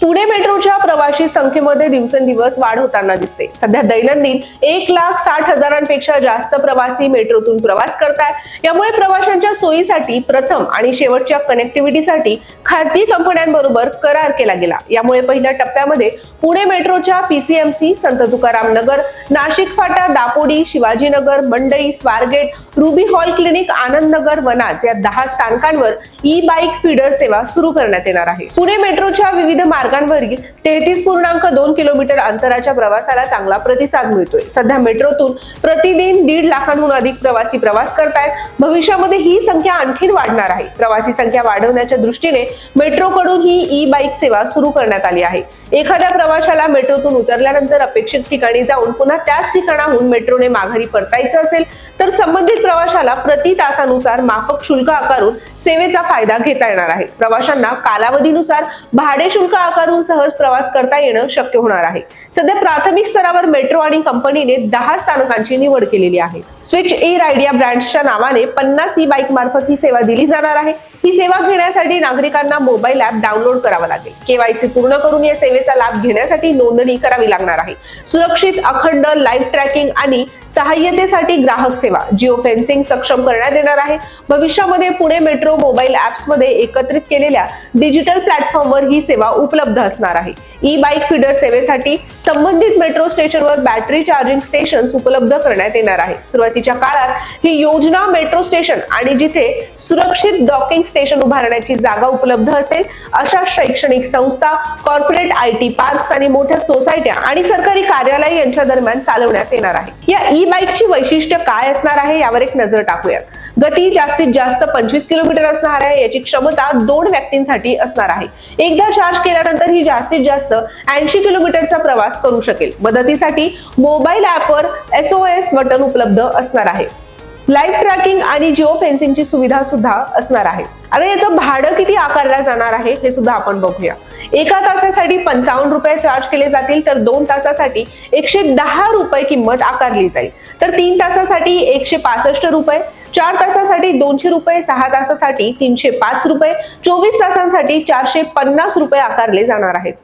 पुणे मेट्रोच्या प्रवाशी संख्येमध्ये दिवसेंदिवस वाढ होताना दिसते. सध्या दैनंदिन एक लाख साठ हजारांपेक्षा जास्त प्रवासी मेट्रोतून प्रवास करतायत. यामुळे प्रवाशांच्या सोयीसाठी प्रथम आणि शेवटच्या कनेक्टिव्हिटीसाठी खासगी कंपन्यांबरोबर करार केला गेला. यामुळे पहिल्या टप्प्यामध्ये पुणे मेट्रोच्या पीसीएमसी संत तुकाराम नगर नाशिक फाटा Dapodi Shivajinagar Mandai Swargate Ruby Hall Clinic Anand Nagar Vanaz या दहा स्थानकांवर ई बाईक फीडर सेवा सुरू करण्यात येणार आहे. पुणे मेट्रोच्या विविध मार्ग मार्गांवरील तेहतीस पूर्णांक दोन किलोमीटर अंतराच्या प्रवासाला चांगला प्रतिसाद मिळतोय. सध्या मेट्रोतून प्रतिदिन दीड लाखांहून अधिक प्रवासी प्रवास करतायत. भविष्यामध्ये ही संख्या आणखीन वाढणार आहे. प्रवासी संख्या वाढवण्याच्या दृष्टीने मेट्रोकडून ही ई बाईक सेवा सुरू करण्यात आली आहे. एखाद्या प्रवाशाला मेट्रोतून उतरल्यानंतर अपेक्षित ठिकाणी जाऊन पुन्हा त्याच ठिकाणाहून मेट्रोने माघारी परतायचं असेल तर संबंधित प्रवाशाला प्रति तासानुसार माफक शुल्क आकारून सेवेचा फायदा घेता येणार आहे. प्रवाशांना कालावधीनुसार भाडे शुल्क आकारून सहज प्रवास करता येणं शक्य होणार आहे. सध्या प्राथमिक स्तरावर मेट्रो आणि कंपनीने दहा स्थानकांची निवड केलेली आहे. स्विच ए राईड या ब्रँड्सच्या नावाने पन्नास ई बाईक मार्फत ही सेवा दिली जाणार आहे. ही सेवा घेण्यासाठी नागरिकांना मोबाईल ऍप डाउनलोड करावा लागेल. केवायसी पूर्ण करून या सेवे सेवेचा लाभ घेण्यासाठी नोंदणी करावी लागणार आहे. सुरक्षित अखंड लाईव्ह ट्रॅकिंग आणि सहाय्यतेसाठी ग्राहक सेवा जिओ फेन्सिंग सक्षम करण्यात येणार आहे. भविष्यामध्ये पुणे मेट्रो मोबाईल ऍप्समध्ये एकत्रित केलेल्या डिजिटल प्लॅटफॉर्मवर ही सेवा उपलब्ध असणार आहे. ई बाईक फीडर सेवेसाठी संबंधित मेट्रो स्टेशनवर बॅटरी चार्जिंग स्टेशन उपलब्ध करण्यात येणार आहे. सुरुवातीच्या काळात ही योजना मेट्रो स्टेशन आणि जिथे सुरक्षित डॉकिंग स्टेशन उभारण्याची जागा उपलब्ध असेल अशा शैक्षणिक संस्था कॉर्पोरेट आय टी पार्क्स आणि मोठ्या सोसायट्या आणि सरकारी कार्यालय यांच्या दरम्यान चालवण्यात येणार आहे. या ई बाईकची वैशिष्ट्य काय असणार आहे यावर एक नजर टाकूयात. गती जास्तीत जास्त पंचवीस किलोमीटर असणार आहे याची क्षमता दोन व्यक्तींसाठी असणार आहे. एकदा चार्ज केल्यानंतर ही जास्तीत जास्त ऐंशी किलोमीटरचा प्रवास करू शकेल. मदतीसाठी मोबाईल ऍपवर एसओएस एस बटन उपलब्ध असणार आहे. लाईव्ह ट्रॅकिंग आणि जिओ फेन्सिंगची सुविधा सुद्धा असणार आहे. आता याचं भाडं किती आकारलं जाणार आहे हे सुद्धा आपण बघूया. एका तासासाठी पंचावन्न रुपये चार्ज केले जातील तर दोन तासासाठी एकशे दहा रुपये किंमत आकारली जाईल. तर तीन तासासाठी एकशे पासष्ट रुपये चार तासासाठी दोनशे रुपये सहा तासासाठी तीनशे पाच रुपये चोवीस तासांसाठी चारशे पन्नास रुपये आकारले जाणार आहेत.